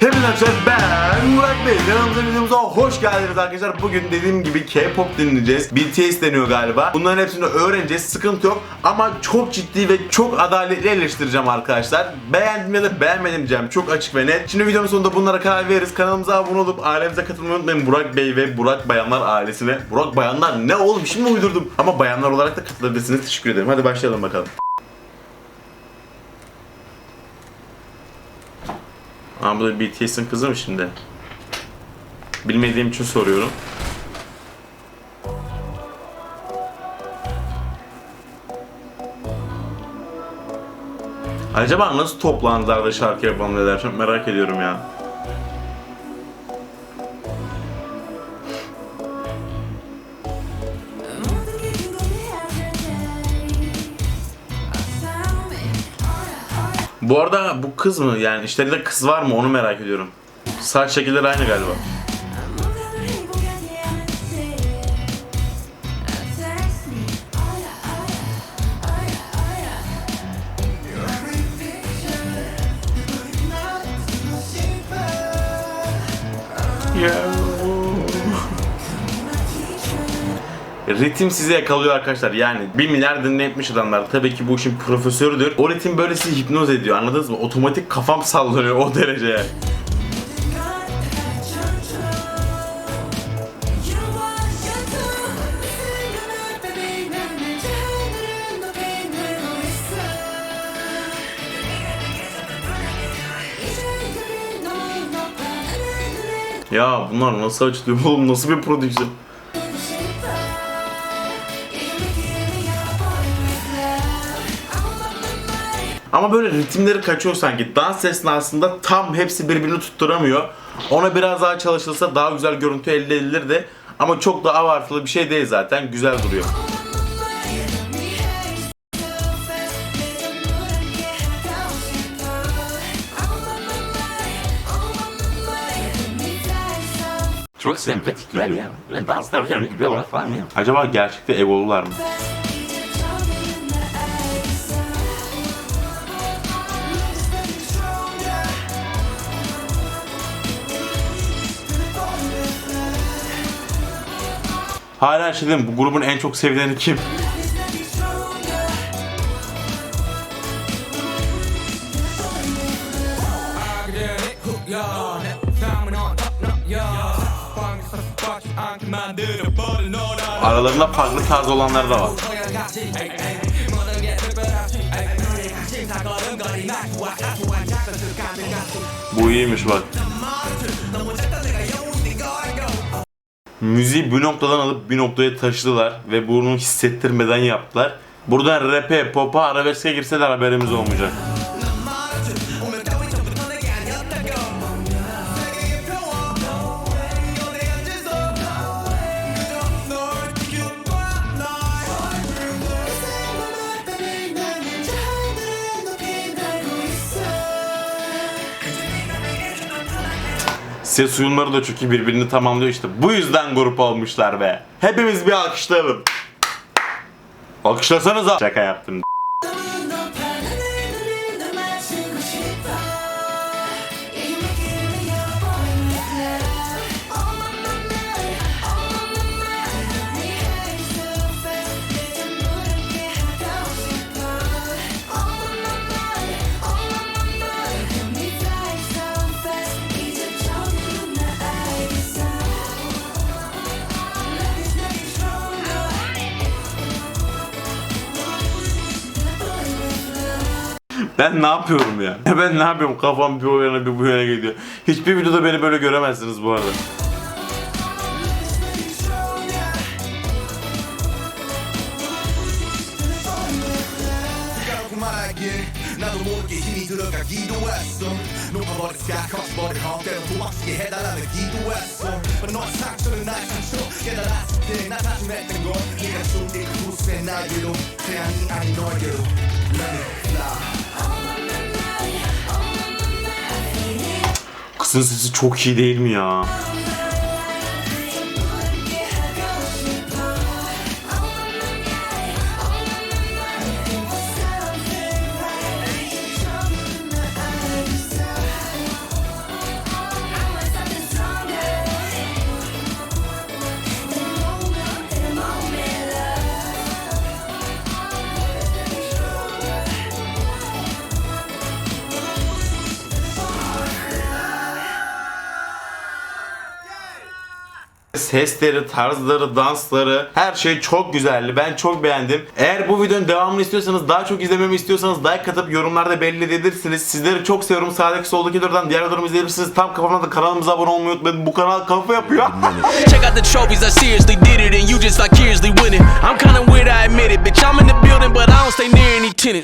Hepinize ben Murat Bey. Yanımıza videomuza hoş geldiniz arkadaşlar. Bugün dediğim gibi K-pop dinleyeceğiz. BTS deniyor galiba. Bunların hepsini öğreneceğiz. Sıkıntı yok. Ama çok ciddi ve çok adaletli eleştireceğim arkadaşlar. Beğendim ya da beğenmedim diyeceğim. Çok açık ve net. Şimdi videonun sonunda bunlara karar veririz. Kanalımıza abone olup ailemize katılmayı unutmayın. Burak Bey ve Burak Bayanlar ailesine. Burak Bayanlar ne oğlum şimdi uydurdum? Ama bayanlar olarak da katılabilirsiniz. Teşekkür ederim. Hadi başlayalım bakalım. Bu da BTS'in kızı mı şimdi? Bilmediğim için soruyorum. Acaba nasıl toplandılar da şarkı yapalım dediler? Çok merak ediyorum ya. Bu arada bu kız mı? Yani işlerinde kız var mı? Onu merak ediyorum. Saç şekilleri aynı galiba. Ritim sizi yakalıyor arkadaşlar. Yani 1 milyar dinletmiş adamlar. Tabii ki bu işin profesörüdür. O ritim böyle sizi hipnoz ediyor anladınız mı? Otomatik kafam sallanıyor o dereceye Ya bunlar nasıl açılıyor? Oğlum nasıl bir prodüksiyon Ama böyle ritimleri kaçıyor sanki. Dans esnasında tam hepsi birbirini tutturamıyor. Ona biraz daha çalışılsa daha güzel görüntü elde edilirdi. Ama çok da abartılı bir şey değil zaten. Güzel duruyor. Acaba gerçekte egolular mı? Hala şey diyeyim, bu grubun en çok sevileni kim? Aralarında farklı tarz olanlar da var. Bu iyiymiş bak. Müziği bir noktadan alıp bir noktaya taşıdılar ve bunu hissettirmeden yaptılar. Buradan rap'e, pop'a, arabeske girseler haberimiz olmayacak. Ses uyumları da iyi birbirini tamamlıyor işte. Bu yüzden grup olmuşlar be. Hepimiz bir alkışlayalım. Alkışlasanıza. Şaka yaptım. Ben ne yapıyorum ya? Ben ne yapıyorum? Kafam bir o yana bir bu yana gidiyor. Hiçbir videoda beni böyle göremezsiniz bu arada spend I get them. Let me fly. Kızın sesi çok iyi değil mi ya? Sesleri, tarzları, dansları her şey çok güzeldi. Ben çok beğendim. Eğer bu videonun devamını istiyorsanız, daha çok izlememi istiyorsanız like atıp yorumlarda belli edebilirsiniz. Sizleri çok seviyorum. Sağdaki soldaki videodan diğer videolarımı izleyebilirsiniz. Tam kafamda da kanalımıza abone olmayı unutmayın. Bu kanal kafa yapıyor. Check out the trophies, I seriously did it, and you just like seriously winning. I'm kinda weird, I admit it, bitch. I'm in the building, but I don't stay near any tenants.